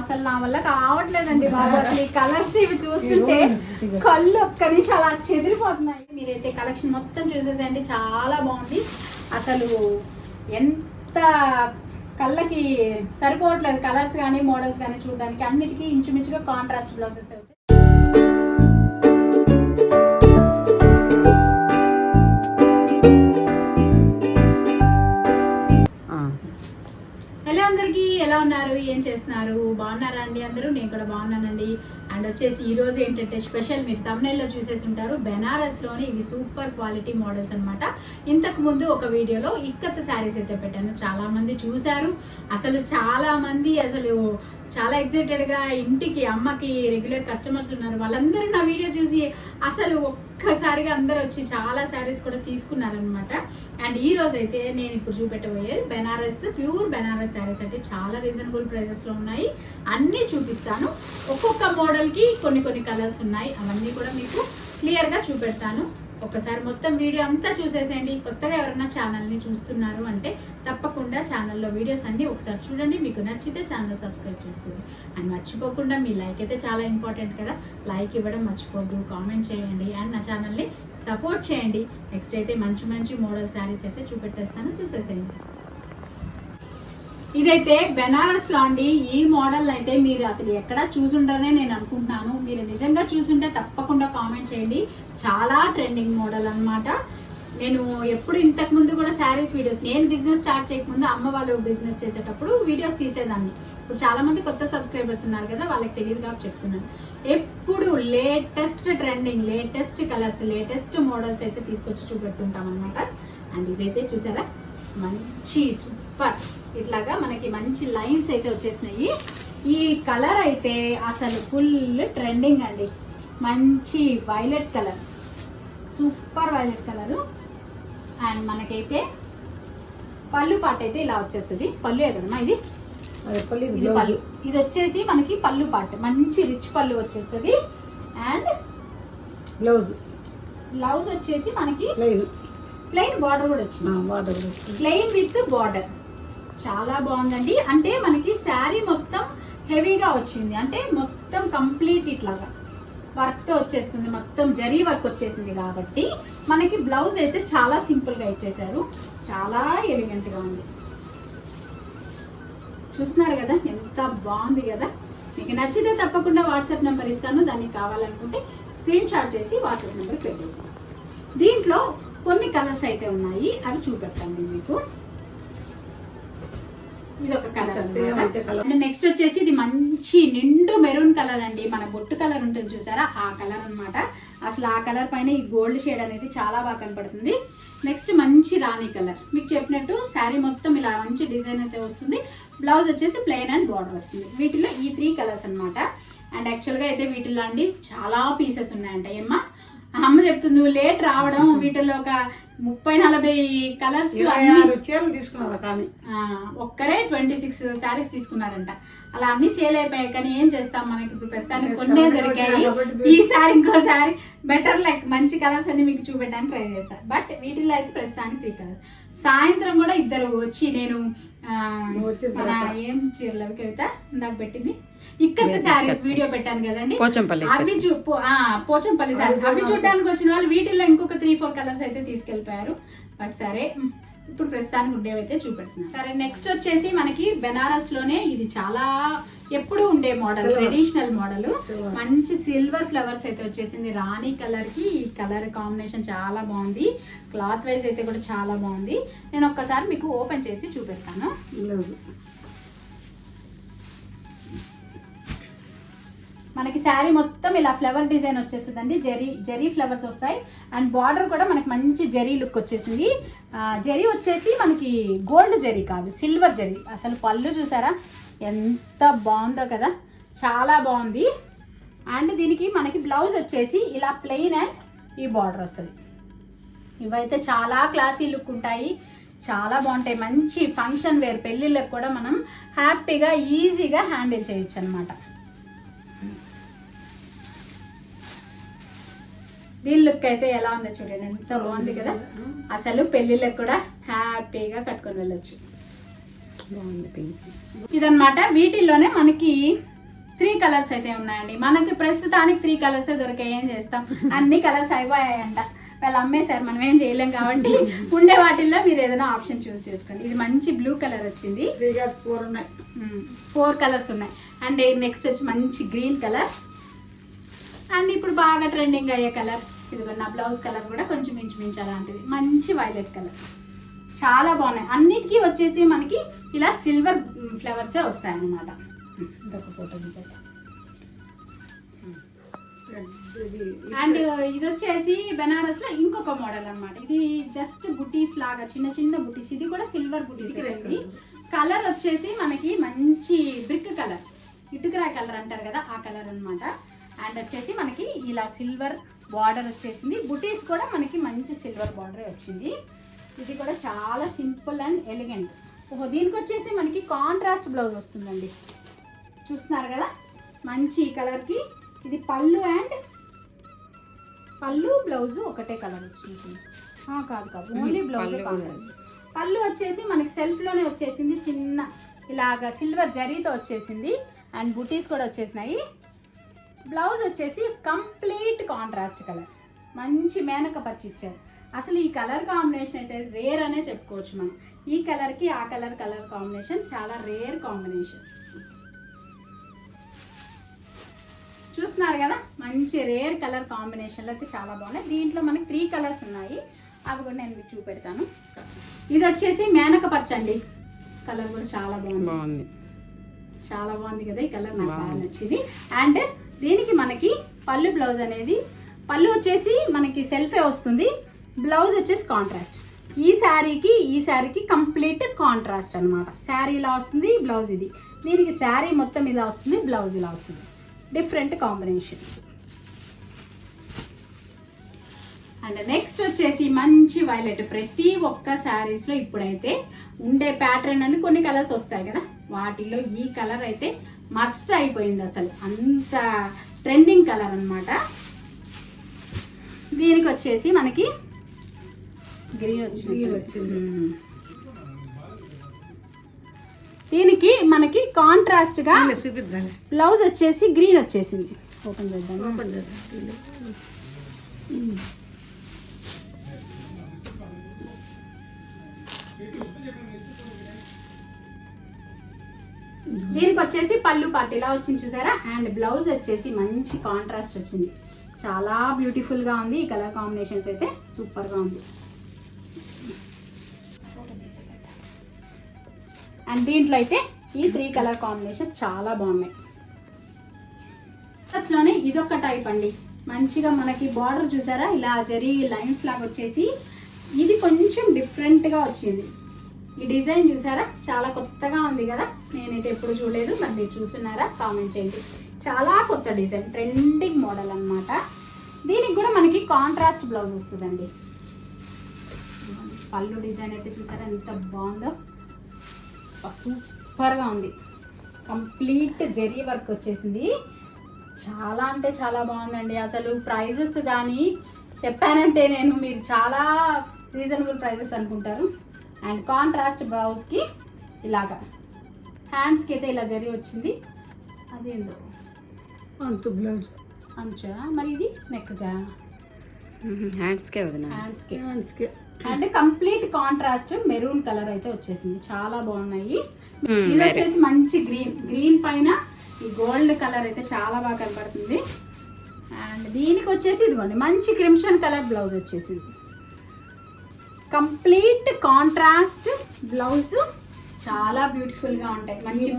అసలు నా వల్ల కావట్లేదండి బాబు. అసలు ఈ కలర్స్ ఇవి చూస్తుంటే కళ్ళు ఒక్క నిమిషం అలా చెదిరిపోతున్నాయి. మీరైతే కలెక్షన్ మొత్తం చూసేసండి చాలా బాగుంది. అసలు ఎంత కళ్ళకి సరిపోవట్లేదు కలర్స్ కానీ మోడల్స్ కానీ చూడడానికి. అన్నిటికీ ఇంచుమించుగా కాంట్రాస్ట్ బ్లౌజెస్ వచ్చాయి. అందరికీ ఎలా ఉన్నారు? ఏం చేస్తున్నారు? బాగున్నారా అండి అందరూ? నేను కూడా బాగున్నానండి. అండ్ వచ్చేసి ఈ రోజు ఏంటంటే స్పెషల్ మీరు తమిళలో చూసేసి ఉంటారు బెనారస్లోని ఇవి సూపర్ క్వాలిటీ మోడల్స్ అన్నమాట. ఇంతకు ముందు ఒక వీడియోలో ఇక్కత శారీస్ అయితే పెట్టాను. చాలా మంది చూశారు. అసలు చాలా మంది అసలు చాలా ఎగ్జైటెడ్గా ఇంటికి అమ్మకి రెగ్యులర్ కస్టమర్స్ ఉన్నారు. వాళ్ళందరూ నా వీడియో చూసి అసలు ఒక్కసారిగా అందరూ వచ్చి చాలా శారీస్ కూడా తీసుకున్నారనమాట అండ్ ఈ రోజు అయితే నేను ఇప్పుడు చూపెట్టబోయేది బెనారస్ ప్యూర్ బెనారస్ శారీస్ అంటే చాలా రీజనబుల్ ప్రైజెస్లో ఉన్నాయి. అన్నీ చూపిస్తాను. ఒక్కొక్క మోడల్కి కొన్ని కొన్ని కలర్స్ ఉన్నాయి. అవన్నీ కూడా మీకు క్లియర్గా చూపెడతాను. ఒకసారి మొత్తం వీడియో అంతా చూసేసేయండి. కొత్తగా ఎవరైనా ఛానల్ని చూస్తున్నారు అంటే తప్పకుండా ఛానల్లో వీడియోస్ అన్నీ ఒకసారి చూడండి. మీకు నచ్చితే ఛానల్ సబ్స్క్రైబ్ చేసుకోండి. అండ్ మర్చిపోకుండా మీ లైక్ అయితే చాలా ఇంపార్టెంట్ కదా. లైక్ ఇవ్వడం మర్చిపోద్దు కామెంట్ చేయండి. అండ్ నా ఛానల్ని సపోర్ట్ చేయండి. నెక్స్ట్ అయితే మంచి మంచి మోడల్ శారీస్ అయితే చూపెట్టేస్తాను. చూసేసేయండి. ఇదైతే బెనారస్లో అండి ఈ మోడల్ అయితే మీరు అసలు ఎక్కడ చూసుంటారనే నేను అనుకుంటున్నాను. మీరు నిజంగా చూసుంటే తప్పకుండా కామెంట్ చేయండి. చాలా ట్రెండింగ్ మోడల్ అనమాట నేను ఎప్పుడు ఇంతకు ముందు కూడా శారీస్ వీడియోస్ నేను బిజినెస్ స్టార్ట్ చేయకముందు అమ్మ వాళ్ళు బిజినెస్ చేసేటప్పుడు వీడియోస్ తీసేదాన్ని. ఇప్పుడు చాలా మంది కొత్త సబ్స్క్రైబర్స్ ఉన్నారు కదా వాళ్ళకి తెలియదు కాబట్టి చెప్తున్నాను. ఎప్పుడు latest trending latest colours latest models అయితే తీసుకొచ్చి చూపెడుతుంటాం అనమాట అండ్ ఇదైతే చూసారా? మంచి సూపర్ ఇట్లాగా మనకి మంచి లైన్స్ అయితే వచ్చేసినాయి. ఈ కలర్ అయితే అసలు ఫుల్ ట్రెండింగ్ అండి. మంచి violet colour super violet colour and మనకైతే పళ్ళు పాట అయితే ఇలా వచ్చేస్తుంది. పళ్ళు కదమ్మా ఇది? ఇది పళ్ళు. ఇది వచ్చేసి మనకి పళ్ళు పాట. మంచి రిచ్ పళ్ళు వచ్చేస్తుంది. And blouse. బ్లౌజ్ వచ్చేసి మనకి ప్లెయిన్ బార్డర్ కూడా వచ్చింది. బార్డర్ ప్లెయిన్ విత్ బార్డర్ చాలా బాగుందండి. అంటే మనకి శారీ మొత్తం హెవీగా వచ్చింది. అంటే మొత్తం కంప్లీట్ ఇట్లాగా. వర్క్తో వచ్చేస్తుంది. మొత్తం జరీ వర్క్ వచ్చేసింది కాబట్టి మనకి బ్లౌజ్ అయితే చాలా సింపుల్గా ఇచ్చేసారు చాలా ఎలిగెంట్గా ఉంది. చూస్తున్నారు కదా? ఎంత బాగుంది కదా? మీకు నచ్చితే తప్పకుండా వాట్సాప్ నెంబర్ ఇస్తాను. దానికి కావాలనుకుంటే స్క్రీన్ షాట్ చేసి వాట్సాప్ నెంబర్ పెట్టేసాను దీంట్లో కొన్ని కలర్స్ అయితే ఉన్నాయి. అవి చూపెడతాను మీకు. ఇది ఒక కలర్. నెక్స్ట్ వచ్చేసి ఇది మంచి నిండు మెరూన్ కలర్ అండి. మన బొట్టు కలర్ ఉంటుంది చూసారా? ఆ కలర్ అన్నమాట. అసలు ఆ కలర్ పైన ఈ గోల్డ్ షేడ్ అనేది చాలా బాగా కనపడుతుంది. నెక్స్ట్ మంచి రాణి కలర్. మీకు చెప్పినట్టు శారీ మొత్తం ఇలా మంచి డిజైన్ అయితే వస్తుంది. బ్లౌజ్ వచ్చేసి ప్లెయిన్ అండ్ బార్డర్ వస్తుంది. వీటిలో ఈ త్రీ కలర్స్ అన్నమాట. అండ్ యాక్చువల్గా అయితే వీటిల్లో అండి చాలా పీసెస్ ఉన్నాయంట. ఏమ్మా? అమ్మ చెప్తుంది నువ్వు లేట్ రావడం వీటిల్లో ఒక ముప్పై నలభై కలర్స్ ఇరవై అన్ని ఆరు చీరలు తీసుకున్నా కానీ ఆ, ఒక్కరే ట్వంటీ సిక్స్ శారీస్ తీసుకున్నారంట. అలా అన్ని సేల్ అయిపోయాయి కానీ ఏం చేస్తాం మనకి? ఇప్పుడు ప్రస్తుతానికి కొన్నే దొరికాయి. ఈ సారీ ఇంకో సారీ బెటర్ లైక్ మంచి కలర్స్ అన్ని మీకు చూపెట్టడానికి ట్రై చేస్తాను బట్ వీటిల్లో అయితే ప్రస్తుతానికి త్రీ కలర్స్ సాయంత్రం కూడా ఇద్దరు వచ్చి నేను మన. ఏం చీరలు అవి కవిత? ఇందాక పెట్టింది. ఇక్కడ శారీస్ వీడియో పెట్టాను కదండి. పోచంపల్లి అవి చూ పోచంపల్లి సారీ అవి చూడడానికి వచ్చిన వాళ్ళు వీటిల్లో ఇంకొక త్రీ ఫోర్ కలర్స్ అయితే తీసుకెళ్ళిపోయారు బట్ సరే ఇప్పుడు ప్రస్తుతానికి ఉండేవి అయితే చూపెడుతున్నాను సరే నెక్స్ట్ వచ్చేసి మనకి బెనారస్లోనే ఇది చాలా ఎప్పుడు ఉండే మోడల్. Traditional model. మంచి సిల్వర్ ఫ్లవర్స్ అయితే వచ్చేసింది. రాణి కలర్కి ఈ కలర్ కాంబినేషన్ చాలా బాగుంది. క్లాత్ వైజ్ అయితే కూడా చాలా బాగుంది. నేను ఒక్కసారి మీకు ఓపెన్ చేసి చూపెడతాను. మనకి శారీ మొత్తం ఇలా ఫ్లవర్ డిజైన్ వచ్చేస్తుందండి. జెరీ జెరీ ఫ్లవర్స్ వస్తాయి. అండ్ బార్డర్ కూడా మనకి మంచి జెరీ లుక్ వచ్చేసింది. జెరీ వచ్చేసి మనకి గోల్డ్ జెరీ కాదు సిల్వర్ జెరీ. అసలు పళ్ళు చూసారా? ఎంత బాగుందో కదా? చాలా బాగుంది. అండ్ దీనికి మనకి బ్లౌజ్ వచ్చేసి ఇలా ప్లెయిన్ అండ్ ఈ బార్డర్ వస్తుంది. ఇవైతే చాలా క్లాసీ లుక్ ఉంటాయి. చాలా బాగుంటాయి. మంచి ఫంక్షన్ వేర్ పెళ్ళిళ్ళకి కూడా మనం హ్యాపీగా ఈజీగా హ్యాండిల్ చేయొచ్చు అనమాట దీని లుక్ అయితే ఎలా ఉందో చూడండి. ఎంత బాగుంది కదా. అసలు పెళ్ళిళ్ళకి కూడా హ్యాపీగా కట్టుకొని వెళ్ళొచ్చు. ఇదన్నమాట. వీటిల్లోనే మనకి త్రీ కలర్స్ అయితే ఉన్నాయండి. మనకి ప్రస్తుతానికి త్రీ కలర్స్ దొరికాయి. ఏం చేస్తాం? అన్ని కలర్స్ అయిపోయాయంట. వాళ్ళు అమ్మేశారు. మనం ఏం చేయలేం కాబట్టి ఉండే వాటిల్లో మీరు ఏదైనా ఆప్షన్ చూస్ చేసుకోండి. ఇది మంచి బ్లూ కలర్ వచ్చింది. ఫోర్ ఉన్నాయి. ఫోర్ కలర్స్ ఉన్నాయి. అండ్ నెక్స్ట్ వచ్చి మంచి గ్రీన్ కలర్ అండ్ ఇప్పుడు బాగా ట్రెండింగ్ అయ్యే కలర్ ఇదిగో నా బ్లౌజ్ కలర్ కూడా కొంచెం ఇంచుమించు అలాంటిది. మంచి వైలెట్ కలర్ చాలా బాగున్నాయి. అన్నిటికీ వచ్చేసి మనకి ఇలా సిల్వర్ ఫ్లవర్సే వస్తాయి అన్నమాట ఇదొక ఫోటో అండ్ ఇది వచ్చేసి బెనారస్లో ఇంకొక మోడల్ అన్నమాట. ఇది జస్ట్ బుటీస్ లాగా చిన్న చిన్న బుటీస్ ఇది కూడా సిల్వర్ బుటీస్ కలర్ వచ్చేసి మనకి మంచి బ్రిక్ కలర్ ఇటుకరాయి కలర్ అంటారు కదా ఆ కలర్ అన్నమాట. అండ్ వచ్చేసి మనకి ఇలా సిల్వర్ బార్డర్ వచ్చేసింది. బుటీస్ కూడా మనకి మంచి సిల్వర్ బార్డర్ వచ్చింది. ఇది కూడా చాలా సింపుల్ అండ్ ఎలిగెంట్. ఓహో దీనికి వచ్చేసి మనకి కాంట్రాస్ట్ బ్లౌజ్ వస్తుందండి. చూస్తున్నారు కదా? మంచి కలర్కి ఇది పళ్ళు అండ్ పళ్ళు బ్లౌజ్ ఒకటే కలర్ వచ్చింది. కాదు కాదు. ఓన్లీ బ్లౌజ్ కాంట్రాస్ట్ పళ్ళు వచ్చేసి మనకి సెల్ఫ్లోనే వచ్చేసింది. చిన్న ఇలాగా సిల్వర్ జరీతో వచ్చేసింది. అండ్ బుటీస్ కూడా వచ్చేసినాయి. బ్లౌజ్ వచ్చేసి కంప్లీట్ కాంట్రాస్ట్ కలర్. మంచి మేనక పచ్చి ఇచ్చారు. అసలు ఈ కలర్ కాంబినేషన్ అయితే రేర్ అనే చెప్పుకోవచ్చు మనం. ఈ కలర్కి ఆ కలర్ కలర్ కాంబినేషన్ చాలా రేర్ కాంబినేషన్. చూస్తున్నారు కదా? మంచి రేర్ కలర్ కాంబినేషన్లో అయితే చాలా బాగున్నాయి. దీంట్లో మనకి త్రీ కలర్స్ ఉన్నాయి. అవి కూడా నేను మీకు చూపెడతాను. ఇది వచ్చేసి మేనక పచ్చ అండి. కలర్ కూడా చాలా బాగుంది. బాగుంది. చాలా బాగుంది కదా ఈ కలర్? నాకు బాగా. నచ్చింది. అండ్ దీనికి మనకి పళ్ళు బ్లౌజ్ అనేది పళ్ళు వచ్చేసి మనకి సెల్ఫే వస్తుంది. బ్లౌజ్ వచ్చేసి కాంట్రాస్ట్ ఈ శారీకి ఈ శారీకి కంప్లీట్ కాంట్రాస్ట్ అన్నమాట. శారీ ఇలా వస్తుంది బ్లౌజ్ ఇది. దీనికి శారీ మొత్తం ఇలా వస్తుంది బ్లౌజ్ ఇలా వస్తుంది. డిఫరెంట్ కాంబినేషన్స్ అండ్ నెక్స్ట్ వచ్చేసి మంచి వైలెట్ ప్రతి ఒక్క శారీస్లో ఇప్పుడైతే ఉండే ప్యాటర్న్ అని కొన్ని కలర్స్ వస్తాయి కదా. వాటిలో ఈ కలర్ అయితే మస్ట్ అయిపోయింది అసలు. అంత ట్రెండింగ్ కలర్ అన్నమాట. దీనికి వచ్చేసి మనకి గ్రీన్ వచ్చింది. దీనికి మనకి కాంట్రాస్ట్గా బ్లౌజ్ వచ్చేసి గ్రీన్ వచ్చేసింది. ఓపెన్ చేద్దాం. ఓపెన్ చేద్దాం దీనికి వచ్చేసి పళ్ళు పాటు. ఇలా వచ్చింది చూసారా? అండ్ బ్లౌజ్ వచ్చేసి మంచి కాంట్రాస్ట్ వచ్చింది. చాలా బ్యూటిఫుల్గా ఉంది. ఈ కలర్ కాంబినేషన్స్ అయితే సూపర్గా ఉంది. అండ్ దీంట్లో అయితే ఈ త్రీ కలర్ కాంబినేషన్స్ చాలా బాగున్నాయి. Colours లోనే ఇదొక టైప్ అండి. మంచిగా మనకి బార్డర్ చూసారా? ఇలా జరీ లైన్స్ లాగా వచ్చేసి ఇది కొంచెం డిఫరెంట్గా వచ్చింది. ఈ డిజైన్ చూసారా? చాలా కొత్తగా ఉంది కదా? నేనైతే ఎప్పుడు చూడలేదు మరి మీరు చూస్తున్నారా? కామెంట్ చేయండి. చాలా కొత్త డిజైన్ ట్రెండింగ్ మోడల్ అన్నమాట. దీనికి కూడా మనకి కాంట్రాస్ట్ బ్లౌజ్ వస్తుందండి. పళ్ళు డిజైన్ అయితే చూసారా? ఎంత బాగుందో. సూపర్గా ఉంది. కంప్లీట్ జెరీ వర్క్ వచ్చేసింది. చాలా అంటే చాలా బాగుందండి. అసలు ప్రైజెస్ కానీ చెప్పానంటే నేను మీరు చాలా రీజనబుల్ ప్రైజెస్ అనుకుంటారు. అండ్ కాంట్రాస్ట్ బ్లౌజ్కి ఇలాగా. హ్యాండ్స్కి అయితే ఇలా జరి వచ్చింది. అదేందో అంత బ్లౌజ్. అంచా? మరి ఇది నెక్గా హ్యాండ్స్కే వదిన. హ్యాండ్స్కి హ్యాండ్స్కే and complete contrast maroon colour అయితే వచ్చేసింది. చాలా బాగున్నాయి. ఇది. వచ్చేసి మంచి గ్రీన్ గ్రీన్ పైన ఈ గోల్డ్ కలర్ అయితే చాలా బాగా కనపడుతుంది. అండ్ దీనికి వచ్చేసి ఇదిగోండి మంచి క్రిమ్షన్ కలర్ బ్లౌజ్ వచ్చేసింది. కంప్లీట్ కాంట్రాస్ట్ బ్లౌజ్ చాలా బ్యూటిఫుల్గా ఉంటాయి. మంచి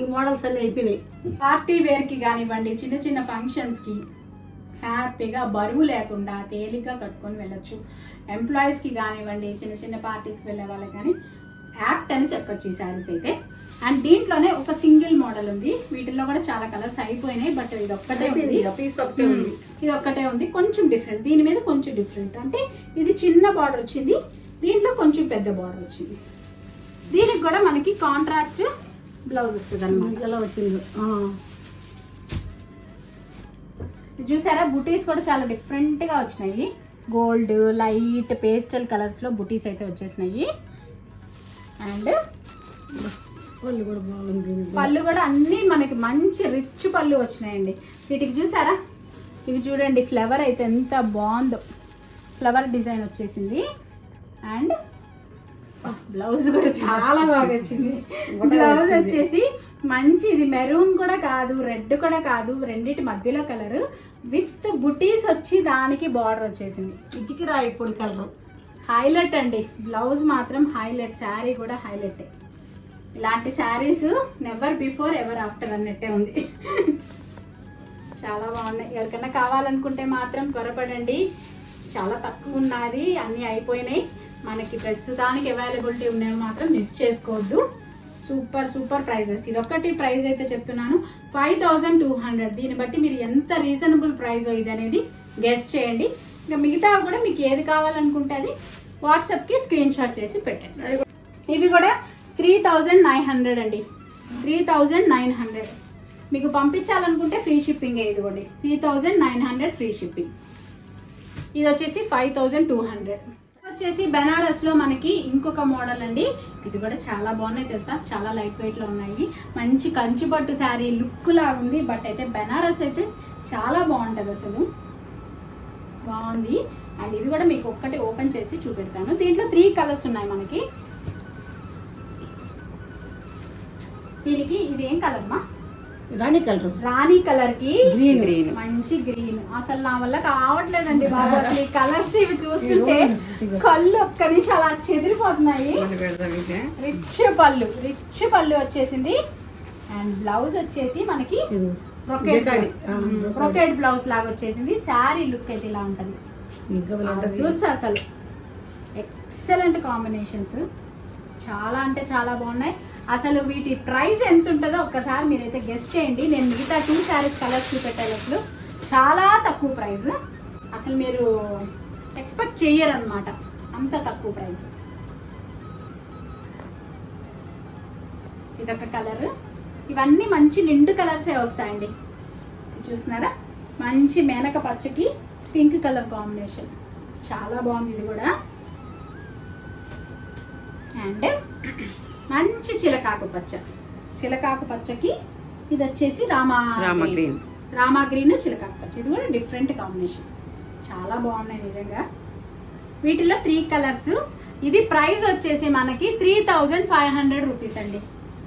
ఈ మోడల్స్ అన్ని అయిపోయినాయి. పార్టీ వేర్కి కానివ్వండి చిన్న చిన్న ఫంక్షన్స్కి హ్యాపీగా బరువు లేకుండా తేలిగ్గా కట్టుకొని వెళ్ళొచ్చు. ఎంప్లాయీస్కి కానివ్వండి చిన్న చిన్న పార్టీస్కి వెళ్ళే వాళ్ళకి కానీ యాప్ట్ అని చెప్పొచ్చు ఈ శారీస్ అయితే. అండ్ దీంట్లోనే ఒక సింగిల్ మోడల్ ఉంది. వీటిల్లో కూడా చాలా కలర్స్ అయిపోయినాయి బట్ ఇది ఒక్కటే ఉంది. ఇది ఒక్కటే ఉంది. కొంచెం డిఫరెంట్ దీని మీద కొంచెం డిఫరెంట్ అంటే ఇది చిన్న బార్డర్ వచ్చింది దీంట్లో కొంచెం పెద్ద బార్డర్ వచ్చింది. దీనికి కూడా మనకి కాంట్రాస్ట్ బ్లౌజ్ వస్తుంది అనమాట వచ్చింది. చూసారా? బుటీస్ కూడా చాలా డిఫరెంట్గా వచ్చినాయి. గోల్డ్ లైట్ పేస్టల్ కలర్స్లో బుటీస్ అయితే వచ్చేసినాయి. అండ్ పళ్ళు కూడా బాగుంది. పళ్ళు కూడా అన్నీ మనకి మంచి రిచ్ పళ్ళు వచ్చినాయండి. వీటికి చూసారా? ఇవి చూడండి ఫ్లవర్ అయితే ఎంత బాగుందో. ఫ్లవర్ డిజైన్ వచ్చేసింది. అండ్ బ్లౌజ్ కూడా చాలా బాగా వచ్చింది. బ్లౌజ్ వచ్చేసి మంచి ఇది మెరూన్ కూడా కాదు రెడ్ కూడా కాదు రెండిటి మధ్యలో కలర్. విత్ బుటీస్ వచ్చి దానికి బార్డర్ వచ్చేసింది. ఇటుకి రా ఇప్పుడు కలరు. హైలైట్ అండి. బ్లౌజ్ మాత్రం హైలైట్ శారీ కూడా హైలైట్. ఇలాంటి sarees never before ever after అన్నట్టే ఉంది. చాలా బాగున్నాయి. ఎవరికైనా కావాలనుకుంటే మాత్రం త్వరపడండి. చాలా తక్కువ ఉన్నది అన్నీ అయిపోయినాయి. మనకి ప్రస్తుతానికి అవైలబిలిటీ ఉన్నవి మాత్రం మిస్ చేసుకోవద్దు. సూపర్ సూపర్ ప్రైజెస్ ఇది ఒక్కటి ప్రైస్ అయితే చెప్తున్నాను. ఫైవ్ థౌజండ్ టూ హండ్రెడ్ దీన్ని బట్టి మీరు ఎంత రీజనబుల్ ప్రైస్ ఇది అనేది గెస్ట్ చేయండి. ఇంకా మిగతా కూడా మీకు ఏది కావాలనుకుంటే అది వాట్సాప్కి స్క్రీన్ షాట్ చేసి పెట్టండి. ఇవి కూడా త్రీ థౌజండ్ నైన్ హండ్రెడ్ అండి. Three thousand nine hundred. మీకు పంపించాలనుకుంటే ఫ్రీ షిప్పింగ్ ఇదిగోండి. Three thousand nine hundred free shipping. ఇది వచ్చేసి ఫైవ్ థౌజండ్ టూ హండ్రెడ్. వచ్చేసి బెనారస్లో మనకి ఇంకొక మోడల్ అండి. ఇది కూడా చాలా బాగున్నాయి తెలుసా? చాలా లైట్ వెయిట్లో ఉన్నాయి. మంచి కంచి పట్టు శారీ లుక్ లాగుంది. బట్ అయితే బెనారస్ అయితే చాలా బాగుంటుంది అసలు. బాగుంది. అండ్ ఇది కూడా మీకు ఒక్కటి ఓపెన్ చేసి చూపెడతాను. దీంట్లో త్రీ కలర్స్ ఉన్నాయి మనకి. దీనికి ఇది ఏం కలర్ మా రాణి కలరు. రాణి కలర్కి గ్రీన్ గ్రీన్. మంచి గ్రీన్. అసలు నా వల్ల కావట్లేదండి బాబు. అసలు ఈ కలర్స్ ఇవి చూస్తుంటే కళ్ళు ఒక్క నిమిషం అలా చెదిరిపోతున్నాయి. రిచ్ పళ్ళు రిచ్ పళ్ళు వచ్చేసింది. అండ్ బ్లౌజ్ వచ్చేసి మనకి బ్రొకెట్. ఆ, బ్రొకెట్ బ్లౌజ్ లాగా వచ్చేసింది. శారీ లుక్ అయితే ఇలా ఉంటుంది. చూస్తే అసలు. ఎక్సలెంట్ కాంబినేషన్స్ చాలా అంటే చాలా బాగున్నాయి. అసలు వీటి ప్రైస్ ఎంత ఉంటుందో ఒక్కసారి మీరైతే గెస్ట్ చేయండి. నేను మిగతా టూ శారీస్ కలర్స్ చూపెట్టేటట్లు అసలు చాలా తక్కువ ప్రైస్ అసలు మీరు ఎక్స్పెక్ట్ చేయరనమాట అంత తక్కువ ప్రైస్ ఇదొక కలర్ ఇవన్నీ మంచి నిండు కలర్సే వస్తాయండి. చూస్తున్నారా? మంచి మేనక పచ్చకి పింక్ కలర్ కాంబినేషన్ చాలా బాగుంది ఇది కూడా. అండ్ మంచి చిలకాకు పచ్చ. చిలకాకు పచ్చకి ఇది వచ్చేసి రామా రామ గ్రీన్. రామా గ్రీన్ చిలకాకు పచ్చ. ఇది కూడా డిఫరెంట్ కాంబినేషన్ చాలా బాగున్నాయి నిజంగా. వీటిలో త్రీ కలర్స్ ఇది ప్రైస్ వచ్చేసి మనకి three thousand five hundred rupees అండి.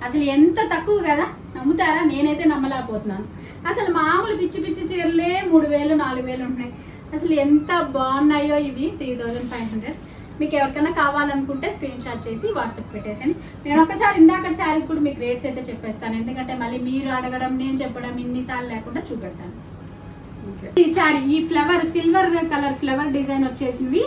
అసలు ఎంత తక్కువ కదా? నమ్ముతారా? నేనైతే నమ్మలేకపోతున్నాను. అసలు మామూలు పిచ్చి పిచ్చి చీరలే మూడు వేలు నాలుగు వేలు ఉంటున్నాయి అసలు ఎంత బాగున్నాయో ఇవి త్రీ థౌజండ్ ఫైవ్ హండ్రెడ్ మీకు ఎవరికైనా కావాలనుకుంటే స్క్రీన్ షాట్ చేసి వాట్సాప్ పెట్టేసండి నేను ఒకసారి ఇందాక శారీస్ కూడా మీకు రేట్స్ అయితే చెప్పేస్తాను. ఎందుకంటే మళ్ళీ మీరు అడగడం నేను చెప్పడం ఇన్నిసార్లు లేకుండా చూపెడతాను. ఈ సారీ ఈ flower silver colour flower design వచ్చేసింది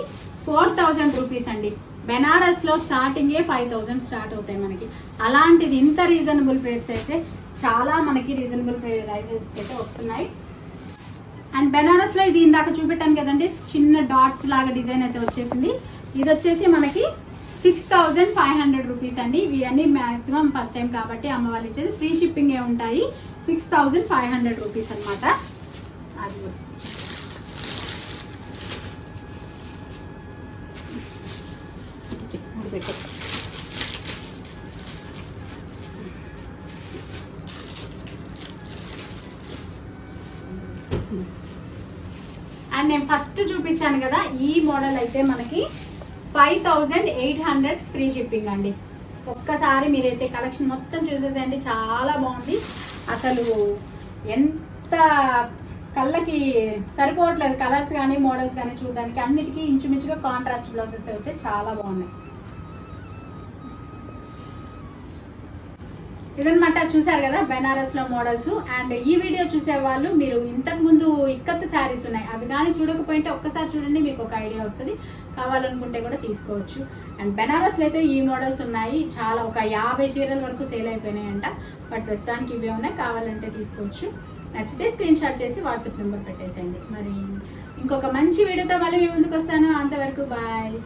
ఫోర్ థౌజండ్ రూపీస్ అండి. బెనారస్లో స్టార్టింగ్ ఫైవ్ థౌజండ్ స్టార్ట్ అవుతాయి మనకి. అలాంటిది ఇంత రీజనబుల్ ప్రైస్ అయితే చాలా మనకి రీజనబుల్ ప్రైజెస్ అయితే వస్తున్నాయి. అండ్ బెనారస్లో ఇది ఇందాక చూపెట్టాను కదండి చిన్న డాట్స్ లాగా డిజైన్ అయితే వచ్చేసింది. ఇది వచ్చేసి మనకి six thousand five hundred rupees అండి. ఇవి అన్ని ఫస్ట్ టైం కాబట్టి అమ్మ వాళ్ళు ఇచ్చేది ఫ్రీ షిప్పింగ్ ఏ ఉంటాయి. Six thousand five hundred rupees అనమాట అది పెట్టు. అండ్ నేను ఫస్ట్ చూపించాను కదా ఈ మోడల్ అయితే మనకి five thousand eight hundred free shipping అండి. ఒక్కసారి మీరైతే కలెక్షన్ మొత్తం చూసేసేయండి. చాలా బాగుంది. అసలు ఎంత కళ్ళకి సరిపోవట్లేదు కలర్స్ కానీ మోడల్స్ కానీ చూడడానికి. అన్నిటికీ ఇంచుమించుగా కాంట్రాస్ట్ బ్లౌజెస్ వచ్చాయి. చాలా బాగున్నాయి. ఇదనమాట చూసారు కదా బెనారస్లో మోడల్స్. అండ్ ఈ వీడియో చూసే వాళ్ళు మీరు ఇంతకు ముందు ఇక్కత్ శారీస్ ఉన్నాయి. అవి కానీ చూడకపోయింటే ఒక్కసారి చూడండి మీకు ఒక ఐడియా వస్తుంది. కావాలనుకుంటే కూడా తీసుకోవచ్చు. అండ్ బెనారస్లో అయితే ఈ మోడల్స్ ఉన్నాయి. చాలా ఒక యాభై చీరల వరకు సేల్ అయిపోయినాయంట. బట్ ప్రస్తుతానికి ఇవే ఉన్నాయి. కావాలంటే తీసుకోవచ్చు. నచ్చితే స్క్రీన్ షాట్ చేసి వాట్సాప్ నెంబర్ పెట్టేసేయండి. మరి ఇంకొక మంచి వీడియోతో మళ్ళీ మీ ముందుకు వస్తాను. అంతవరకు బాయ్.